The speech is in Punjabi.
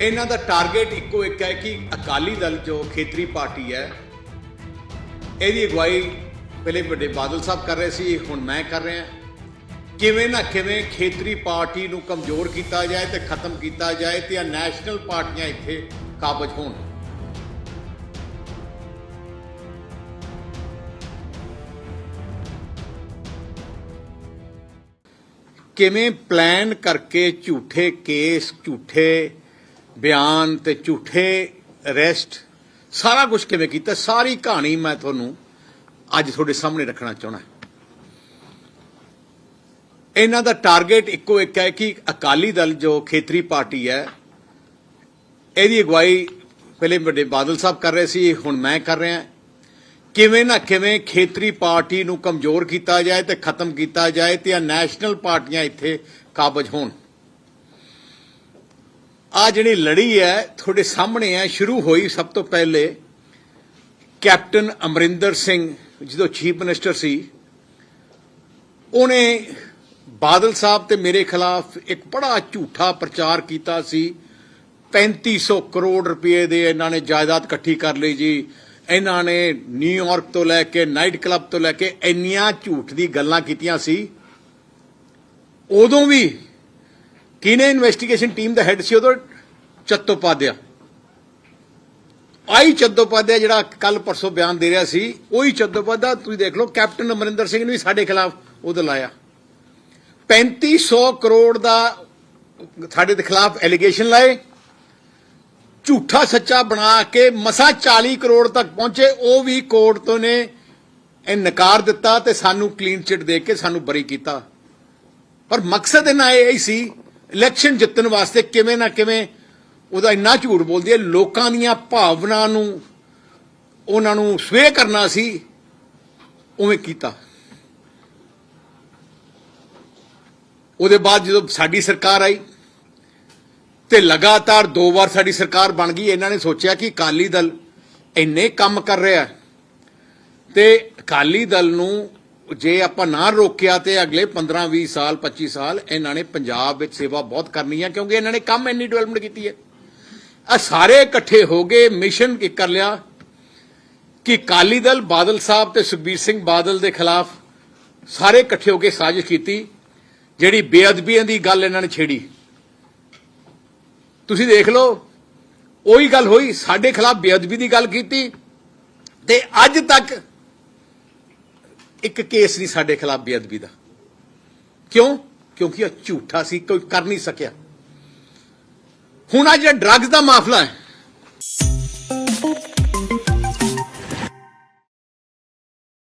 ਇਹਨਾਂ ਦਾ ਟਾਰਗੇਟ ਇੱਕੋ ਇੱਕ ਹੈ ਕਿ ਅਕਾਲੀ ਦਲ ਜੋ ਖੇਤਰੀ ਪਾਰਟੀ ਹੈ, ਇਹਦੀ ਅਗਵਾਈ ਪਹਿਲੇ ਵੱਡੇ ਬਾਦਲ ਸਾਹਿਬ ਕਰ ਰਹੇ ਸੀ ਹੁਣ ਮੈਂ ਕਰ ਰਿਹਾ। ਕਿਵੇਂ ਨਾ ਕਿਵੇਂ ਖੇਤਰੀ ਪਾਰਟੀ ਨੂੰ ਕਮਜ਼ੋਰ ਕੀਤਾ ਜਾਏ ਤੇ ਖਤਮ ਕੀਤਾ ਜਾਏ ਤੇ ਆ ਨੈਸ਼ਨਲ ਪਾਰਟੀਆਂ ਇੱਥੇ ਕਾਬਜ ਹੋਣ। ਕਿਵੇਂ ਪਲਾਨ ਕਰਕੇ ਝੂਠੇ ਕੇਸ, ਝੂਠੇ ਬਿਆਨ ਤੇ ਝੂਠੇ ਅਰੈਸਟ, ਸਾਰਾ ਕੁਝ ਕਿਵੇਂ ਕੀਤਾ? ਸਾਰੀ ਕਹਾਣੀ ਮੈਂ ਤੁਹਾਨੂੰ ਅੱਜ ਤੁਹਾਡੇ ਸਾਹਮਣੇ ਰੱਖਣਾ ਚਾਹਣਾ ਇਹਨਾਂ ਦਾ ਟਾਰਗੇਟ ਇੱਕੋ ਇੱਕ ਹੈ ਕਿ ਅਕਾਲੀ ਦਲ ਜੋ ਖੇਤਰੀ ਪਾਰਟੀ ਹੈ, ਇਹਦੀ ਅਗਵਾਈ ਪਹਿਲੇ ਵੱਡੇ ਬਾਦਲ ਸਾਹਿਬ ਕਰ ਰਹੇ ਸੀ, ਹੁਣ ਮੈਂ ਕਰ ਰਿਹਾ ਕਿਵੇਂ ਨਾ ਕਿਵੇਂ ਖੇਤਰੀ ਪਾਰਟੀ ਨੂੰ ਕਮਜ਼ੋਰ ਕੀਤਾ ਜਾਏ ਤੇ ਖਤਮ ਕੀਤਾ ਜਾਏ ਤੇ ਆ ਨੈਸ਼ਨਲ ਪਾਰਟੀਆਂ ਇੱਥੇ ਕਾਬਜ ਹੋਣ। ਆ ਜਿਹੜੀ ਲੜੀ ਹੈ, ਤੁਹਾਡੇ ਸਾਹਮਣੇ ਹੈ, ਸ਼ੁਰੂ ਹੋਈ ਸਭ ਤੋਂ ਪਹਿਲੇ ਕੈਪਟਨ ਅਮਰਿੰਦਰ ਸਿੰਘ ਜਦੋਂ ਚੀਫ ਮਿਨਿਸਟਰ ਸੀ, ਉਹਨੇ ਬਾਦਲ ਸਾਹਿਬ ਤੇ ਮੇਰੇ ਖਿਲਾਫ ਇੱਕ ਬੜਾ ਝੂਠਾ ਪ੍ਰਚਾਰ ਕੀਤਾ ਸੀ। 3500 ਕਰੋੜ ਰੁਪਏ ਦੇ ਇਹਨਾਂ ਨੇ ਜਾਇਦਾਦ ਇਕੱਠੀ ਕਰ ਲਈ ਜੀ। ਇਹਨਾਂ ਨੇ ਨਿਊਯਾਰਕ ਤੋਂ ਲੈ ਕੇ ਨਾਈਟ ਕਲੱਬ ਤੋਂ ਲੈ ਕੇ ਇੰਨੀਆਂ ਝੂਠ ਦੀ ਗੱਲਾਂ ਕੀਤੀਆਂ ਸੀ। ਉਦੋਂ ਵੀ ਕਿਹਨੇ ਇਨਵੈਸਟੀਗੇਸ਼ਨ ਟੀਮ ਦਾ ਹੈੱਡ ਸੀ ਉਦੋਂ ਚੱਤੋਪਾਧਿਆ। ਆਈ ਚੱਤੋਪਾਧਿਆ ਜਿਹੜਾ ਕੱਲ ਪਰਸੋਂ ਬਿਆਨ ਦੇ ਰਿਹਾ ਸੀ, ਉਹੀ ਚੱਤੋਪਾਧਿਆ, ਤੁਸੀਂ ਦੇਖ ਲਓ, ਕੈਪਟਨ ਅਮਰਿੰਦਰ ਸਿੰਘ ਨੇ ਵੀ ਸਾਡੇ ਖਿਲਾਫ ਉਹਦਾ ਲਾਇਆ। 3500 ਕਰੋੜ ਦਾ ਸਾਡੇ ਦੇ ਖਿਲਾਫ ਐਲੀਗੇਸ਼ਨ ਲਾਏ। ਝੂਠਾ ਸੱਚਾ ਬਣਾ ਕੇ ਮਸਾ 40 ਕਰੋੜ ਤੱਕ ਪਹੁੰਚੇ, ਉਹ ਵੀ ਕੋਰਟ ਤੋਂ ਨੇ, ਇਹ ਨਕਾਰ ਦਿੱਤਾ ਤੇ ਸਾਨੂੰ ਕਲੀਨ ਚਿਟ ਦੇ ਕੇ ਸਾਨੂੰ ਬਰੀ ਕੀਤਾ। ਪਰ ਮਕਸਦ ਇਹਨਾਂ ਇਹ ਹੀ ਸੀ ਇਲੈਕਸ਼ਨ ਜਿੱਤਣ ਵਾਸਤੇ ਕਿਵੇਂ ਨਾ ਕਿਵੇਂ ਉਹਦਾ ਇੰਨਾ ਝੂਠ ਬੋਲਦੀ ਹੈ, ਲੋਕਾਂ ਦੀਆਂ ਭਾਵਨਾ ਨੂੰ, ਉਹਨਾਂ ਨੂੰ ਸਵੇ ਕਰਨਾ ਸੀ, ਉਵੇਂ ਕੀਤਾ। ਉਹਦੇ ਬਾਅਦ ਜਦੋਂ ਸਾਡੀ ਸਰਕਾਰ ਆਈ ਤੇ ਲਗਾਤਾਰ ਦੋ ਵਾਰ ਸਾਡੀ ਸਰਕਾਰ ਬਣ ਗਈ, ਇਹਨਾਂ ਨੇ ਸੋਚਿਆ ਕਿ ਅਕਾਲੀ ਦਲ ਇੰਨੇ ਕੰਮ ਕਰ ਰਿਹਾ ਹੈ ਤੇ ਅਕਾਲੀ ਦਲ ਨੂੰ ਜੇ ਆਪਾਂ ਨਾ ਰੋਕਿਆ ਤੇ ਅਗਲੇ 15 20 ਸਾਲ 25 ਸਾਲ ਇਹਨਾਂ ਨੇ ਪੰਜਾਬ ਵਿੱਚ ਸੇਵਾ ਬਹੁਤ ਕਰਨੀ ਹੈ ਕਿਉਂਕਿ ਇਹਨਾਂ ਨੇ ਕੰਮ ਇੰਨੀ ਡਿਵੈਲਪਮੈਂਟ ਕੀਤੀ ਹੈ। ਆ ਸਾਰੇ ਇਕੱਠੇ ਹੋ ਗਏ ਮਿਸ਼ਨ ਕੀ ਕਰ ਲਿਆ? ਕਿ ਅਕਾਲੀ ਦਲ ਬਾਦਲ ਸਾਹਿਬ ਤੇ ਸੁਖਬੀਰ ਸਿੰਘ ਬਾਦਲ ਦੇ ਖਿਲਾਫ ਸਾਰੇ ਇਕੱਠੇ ਹੋ ਕੇ ਸਾਜ਼ਿਸ਼ ਕੀਤੀ, ਜਿਹੜੀ ਬੇਅਦਬੀਆਂ ਦੀ ਗੱਲ ਇਹਨਾਂ ਨੇ ਛੇੜੀ। ਤੁਸੀਂ ਦੇਖ ਲਓ, ਉਹੀ ਗੱਲ ਹੋਈ, ਸਾਡੇ ਖਿਲਾਫ ਬੇਅਦਬੀ ਦੀ ਗੱਲ ਕੀਤੀ ਤੇ ਅੱਜ ਤੱਕ ਇੱਕ ਕੇਸ ਨਹੀਂ ਸਾਡੇ ਖਿਲਾਫ ਬੇਅਦਬੀ ਦਾ। ਕਿਉਂ? ਕਿਉਂਕਿ ਉਹ ਝੂਠਾ ਸੀ, ਕੋਈ ਕਰ ਨਹੀਂ ਸਕਿਆ। ਹੁਣ ਆ ਜਿਹੜਾ ਡਰੱਗਸ ਦਾ ਮਾਫਲਾ ਹੈ